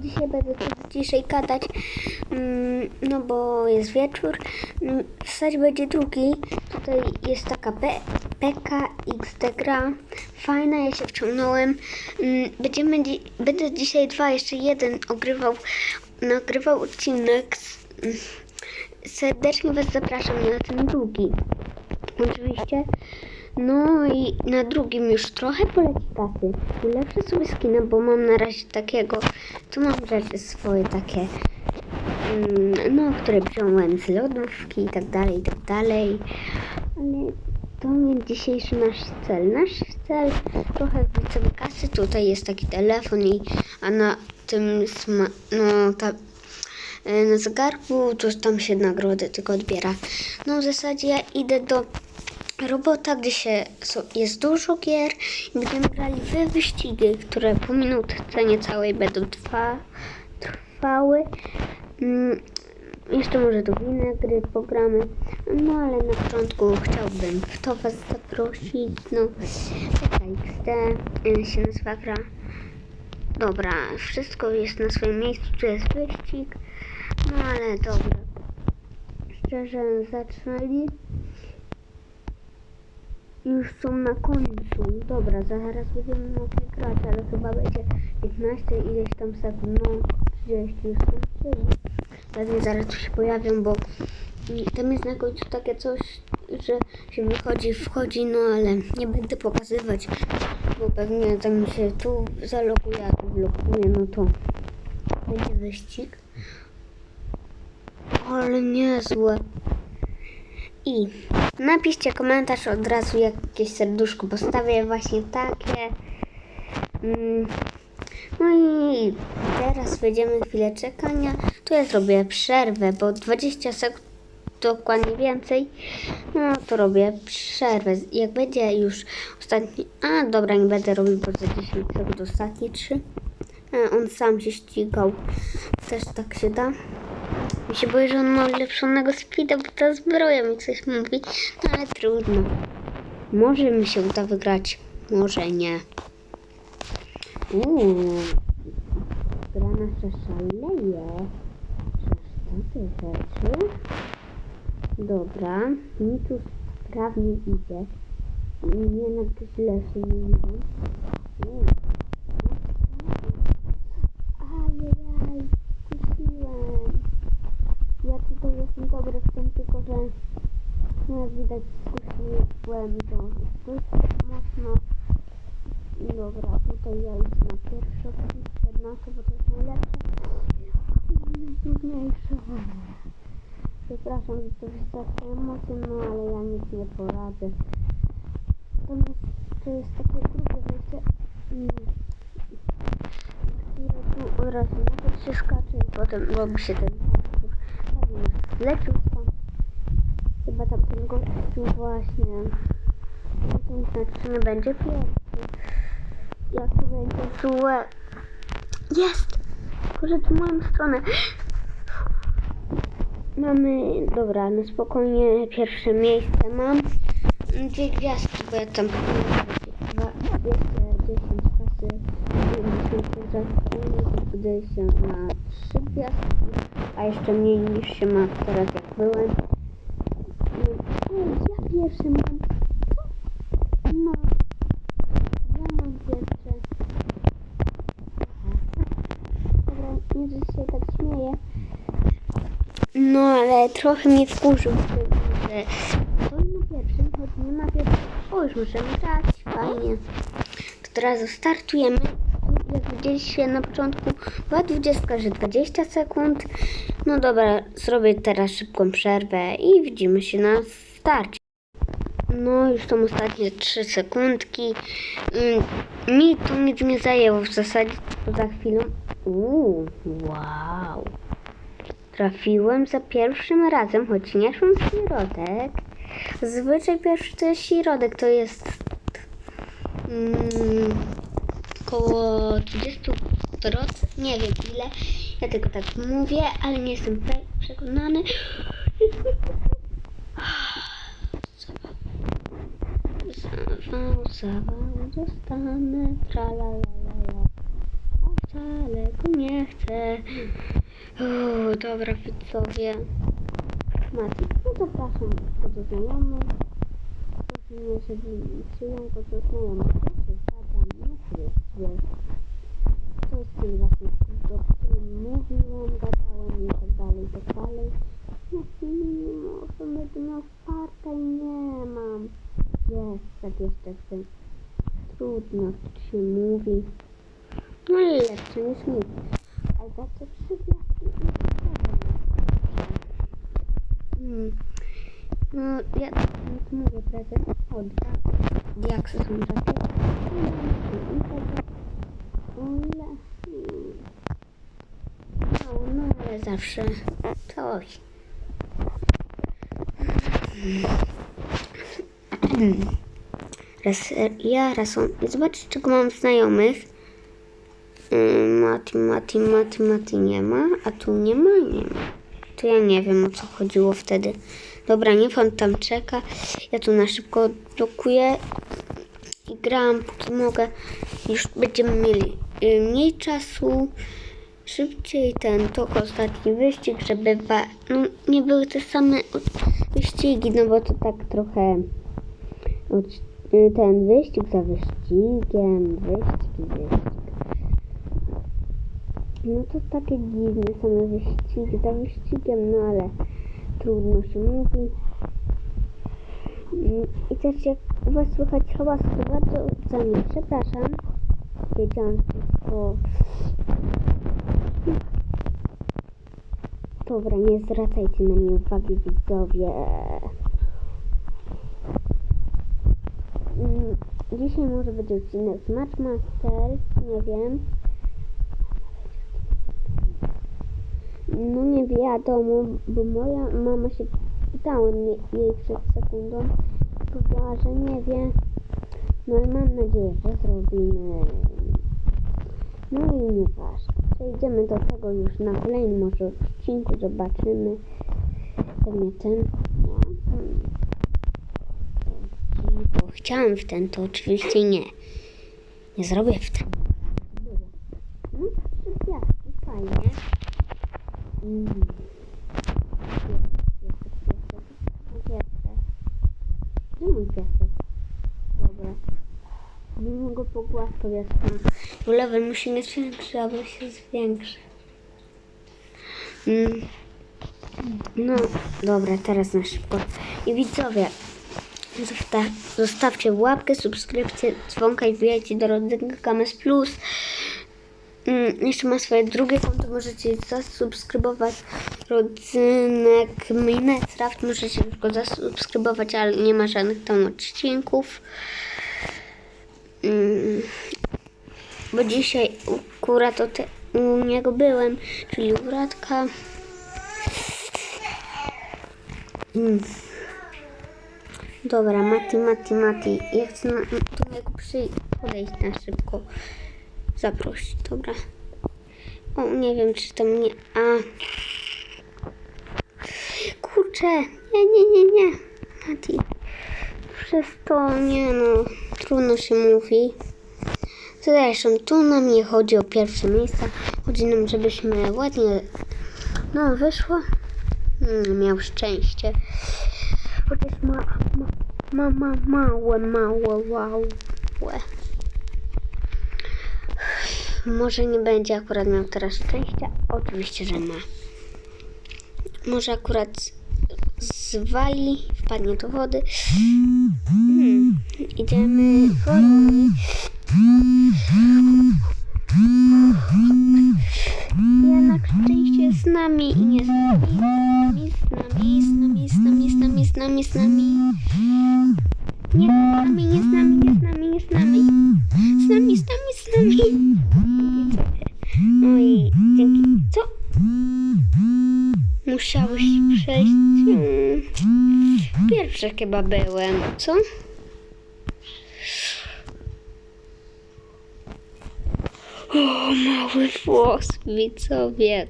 Dzisiaj będę tu ciszej gadać, mm, no bo jest wieczór. Mm, zasadzie będzie drugi. Tutaj jest taka PKXD gra. Fajna, ja się wciągnąłem. Mm, Będziemy, dzi- będę dzisiaj dwa, jeszcze jeden ogrywał, nagrywał odcinek. Serdecznie Was zapraszam na ten drugi. Oczywiście. No i na drugim już trochę poleci kasy. Ulepszę sobie skina, bo mam na razie takiego. Tu mam rzeczy swoje takie, mm, no, które wziąłem z lodówki i tak dalej, i tak dalej. Ale to nie dzisiejszy nasz cel. Nasz cel trochę sobie kasy. Tutaj jest taki telefon i a na tym sma- no ta e, na zegarku, to tam się nagrody tylko odbiera. No w zasadzie ja idę do robota, gdzie się jest dużo gier i będziemy grali w wyścigi, które po minutce niecałej będą trwa, trwały. Mm, jeszcze może do inne gry pogramy, no ale na początku chciałbym w to Was zaprosić, no PKXD y, się nazywa gra. Dobra, wszystko jest na swoim miejscu, tu jest wyścig, no ale dobra. Szczerze zaczęli już są na końcu. Dobra, zaraz będziemy mogli grać, ale chyba będzie 15 ileś tam sekund, no 30 już skończyli. Pewnie zaraz tu się pojawią, bo tam jest na końcu takie coś, że się wychodzi, wchodzi, no ale nie będę pokazywać, bo pewnie tam się tu zaloguje, a tu blokuje, no to będzie wyścig. Ale niezłe. I napiszcie komentarz od razu, jakieś serduszko postawię, właśnie takie. Mm. No i teraz będziemy chwilę czekania. Tu ja zrobię przerwę, bo 20 sekund dokładnie więcej. No to robię przerwę. Jak będzie już ostatni... A dobra, nie będę robił, bo za 10 sekund ostatnie 3. On sam się ścigał. Też tak się da. Mi się boję, że on ma ulepszonego speeda, bo ta zbroja mi coś mówi. No ale trudno. Może mi się uda wygrać, może nie. Uuu. Gra nasza szaleje. Takie rzeczy. Dobra, mi tu sprawnie idzie. Nie na źle się nie idę. Uuu. Ajajaj, kusiłem. Ja dobry w tym, tylko że no jak widać skusiłem to dość mocno. Dobra, tutaj ja idę na pierwsze przed nasze, bo to jest najlepsze. Najtrudniejsze. Przepraszam, że to jest takie emocje, no ale ja nic nie poradzę. To jest, to jest takie drugie wejście. Mm. Chwilę tu od razu nawet się skacze i potem robi się ten Tak zlecił tam. Chyba tam ten gościu właśnie. No znaczy, będzie pierwszy. Jak to będzie złe. Jest! Może tu moją stronę. Mamy, dobra, no spokojnie pierwsze miejsce mam. Dwie gwiazdki, bo ja tam dwa, 210 kasy, 50 wydaje się na trzy gwiazdki, a jeszcze mniej niż się ma teraz jak byłem. No, ja pierwszy mam. Co? No, ja mam pierwsze. Dobra, nie, że się tak śmieję. No, ale trochę mnie wkurzył, że stoi na pierwszym, choć nie ma pierwszym. O, już możemy grać, fajnie. To teraz startujemy. Tu, Jak widzieliście na początku, była 20, że 20 sekund. No dobra, zrobię teraz szybką przerwę i widzimy się na starcie. No, już są ostatnie 3 sekundki. Ym, Mi to nic nie zajęło w zasadzie, za chwilę. Uuu, wow. Trafiłem za pierwszym razem, choć nie szłem środek. Zazwyczaj pierwszy to jest środek, to jest mm, około 20%, nie wiem ile. Ja tylko tak mówię, ale nie jestem przekonany. Zawał, zawał, dostanę, tralalala. nie chcę. O, dobra, widzowie. Mati, no zapraszam go do znajomych. Proszę mnie, żeby przyjął go do znajomych. Ja się zgadzam, nie złe. To jest ten właśnie o którym mówiłem, gadałem i tak dalej, i tak dalej. No nie może, będę miał farta i nie mam. Jest, tak jeszcze chcę. Trudno się mówi. No i lepsze niż nic. Ale za to trzy gwiazdki i Hmm. No, ja ja tu mówię prezent. O, dwa. Diaksy są takie. O ile? Hmm. No, no, ale zawsze coś. Raz, ja raz on. Zobaczcie, czego mam znajomych. Mati, Mati, Mati, Mati nie ma, a tu nie ma, nie ma. To ja nie wiem o co chodziło wtedy. Dobra, niech on tam czeka. Ja tu na szybko blokuję i gram póki mogę. Już będziemy mieli y, mniej czasu. Szybciej ten tok ostatni wyścig, żeby wa- no, nie były te same wyścigi, no bo to tak trochę od, y, ten wyścig za wyścigiem, wyścig wyścig. No to takie dziwne same wyścigi za wyścigiem, no ale trudno się mówi. Mm, I też jak u Was słychać hałas, to bardzo za mnie przepraszam. Wiedziałam, że to... Dobra, nie zwracajcie na mnie uwagi widzowie. Mm, Dzisiaj może będzie odcinek z Matchmaster, nie wiem. No nie wiadomo, bo moja mama się pytała mnie jej przed sekundą. Powiedziała, że nie wie. No ale mam nadzieję, że zrobimy. No i nieważne. Przejdziemy do tego już na kolejnym może odcinku. Zobaczymy. Pewnie ten. Bo chciałam w ten, to oczywiście nie. Nie zrobię w ten. No fajnie. Mm. Piesek, piesek, piesek. Piesek. Gdzie mój piesek? Dobra. Go pogłaskał jasno. Bo level musi mieć większy, aby się zwiększy. Mm. No, dobra, teraz na szybko. I widzowie, zosta- zostawcie łapkę, subskrypcję, dzwonka i wbijajcie do rodzinka Kames Plus. Mm, jeszcze ma swoje drugie konto, możecie zasubskrybować rodzynek Minecraft, możecie go zasubskrybować, ale nie ma żadnych tam odcinków. Mm, bo dzisiaj akurat o te, u niego byłem, czyli u Radka. Mm. Dobra, Mati, Mati, Mati. Ja chcę na, do niego podejść na szybko. Zaprosić, dobra. O, nie wiem, czy to mnie... A. Kurczę, nie, nie, nie, nie. Mati. Przez to, nie no, trudno się mówi. Zresztą tu nam nie chodzi o pierwsze miejsca. Chodzi nam, żebyśmy ładnie... No, wyszło. Mm, miał szczęście. Chociaż ma, ma, ma, ma, małe, małe, małe. Może nie będzie akurat miał teraz szczęścia. Oczywiście, że ma. Może akurat zwali, wpadnie do wody. Hmm. Idziemy wolniej. Jednak szczęście jest z nami i nie z nami. Z nami, z nami, z nami, z nami, z nami, z nami. Nie chyba byłem, co? O, mały włos, widzowie.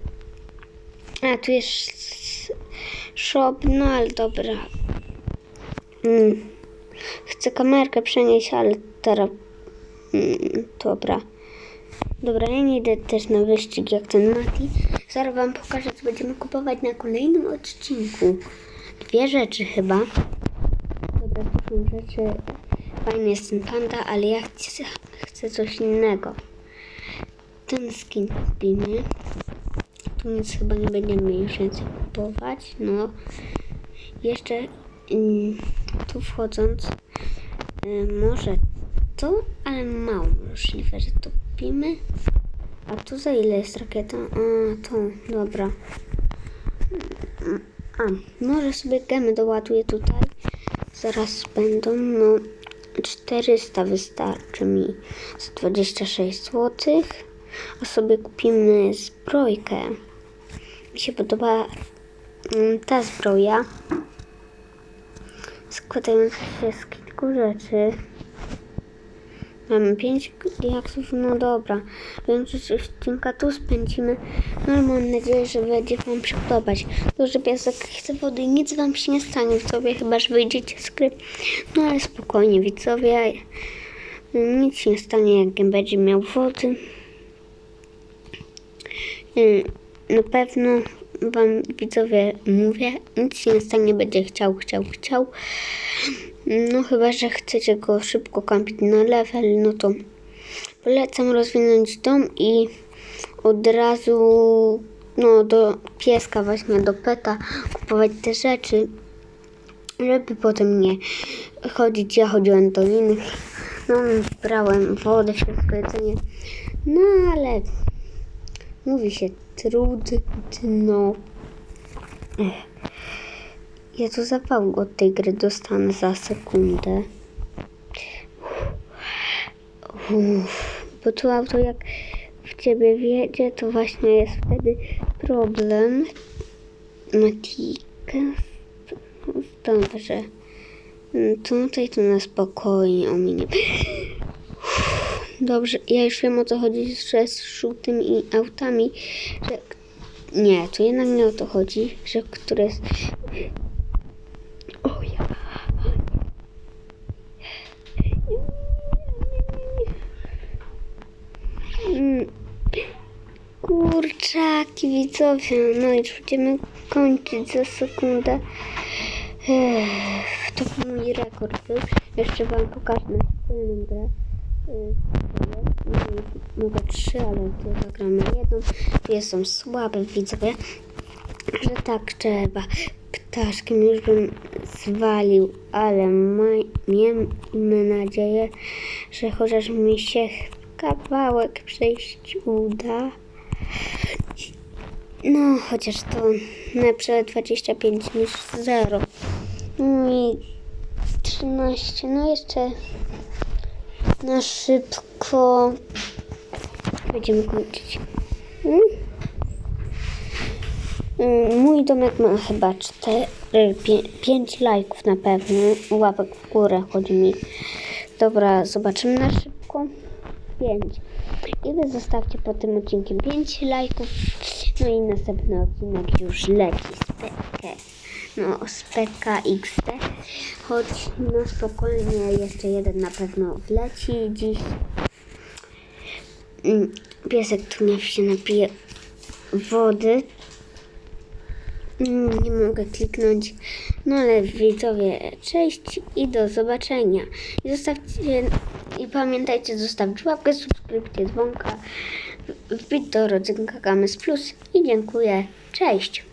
A, tu jest shop, no ale dobra. Mm. Chcę kamerkę przenieść, ale teraz... Mm, dobra. Dobra, ja nie idę też na wyścig jak ten Mati. Zaraz wam pokażę, co będziemy kupować na kolejnym odcinku. Dwie rzeczy chyba. Rzeczy. Fajny jest ten panda, ale ja chcę, chcę coś innego. Ten skin kupimy. Tu nic chyba nie będziemy już więcej kupować. No. Jeszcze mm, tu wchodząc, y, może to, ale mało możliwe, że to kupimy. A tu za ile jest rakieta? A, to, dobra. A, może sobie gemy doładuję tutaj. Zaraz będą, no 400 wystarczy mi za 26 zł. A sobie kupimy zbrojkę. Mi się podoba mm, ta zbroja. Składająca się z kilku rzeczy. Mamy 5 diaksów, no dobra. Większość odcinka tu spędzimy. No mam nadzieję, że będzie Wam się podobać. Duży piesek chce wody i nic Wam się nie stanie widzowie, chyba że wyjdziecie z gry. No ale spokojnie widzowie. Nic się nie stanie, jak będzie miał wody. Y, Na pewno Wam widzowie mówię, nic się nie stanie, będzie chciał, chciał, chciał. No chyba, że chcecie go szybko kampić na level, no to polecam rozwinąć dom i od razu no do pieska właśnie, do peta kupować te rzeczy, żeby potem nie chodzić. Ja chodziłem do innych, no brałem wodę, wszystko jedzenie, no ale mówi się trudno. Ech. Ja tu zapału od tej gry dostanę za sekundę. Uff, bo tu auto jak w ciebie wjedzie, to właśnie jest wtedy problem. Matika. Dobrze. Tutaj to na spokojnie ominie. Dobrze, ja już wiem o co chodzi z żółtymi autami, że... Nie, to jednak nie o to chodzi, że które jest... O ja... Mm. Kurczaki widzowie, no i będziemy kończyć za sekundę. Ech, to mój rekord był. Jeszcze wam pokażę wspólną grę. No, Mogę trzy, ale to zagramy jedną. Jestem słaby widzowie, że tak trzeba. Ptaszkiem już bym zwalił, ale miejmy nadzieję, że chociaż mi się kawałek przejść uda. No, chociaż to lepsze 25 niż 0. No i 13, no jeszcze na szybko będziemy kończyć. Mm? Mm, Mój domek ma chyba 4, 5 lajków na pewno. Łapek w górę chodzi mi. Dobra, zobaczymy na szybko. 5. I wy zostawcie pod tym odcinkiem 5 lajków. No i następny odcinek już leci z PK. No, z PKXD. Choć no spokojnie, jeszcze jeden na pewno wleci dziś. Mm, Piesek tu niech się napije wody. Mm, Nie mogę kliknąć. No ale widzowie, cześć i do zobaczenia. I zostawcie i pamiętajcie zostawić łapkę, subskrypcję, dzwonka, wbić do rodzynka Gamys Plus i dziękuję. Cześć!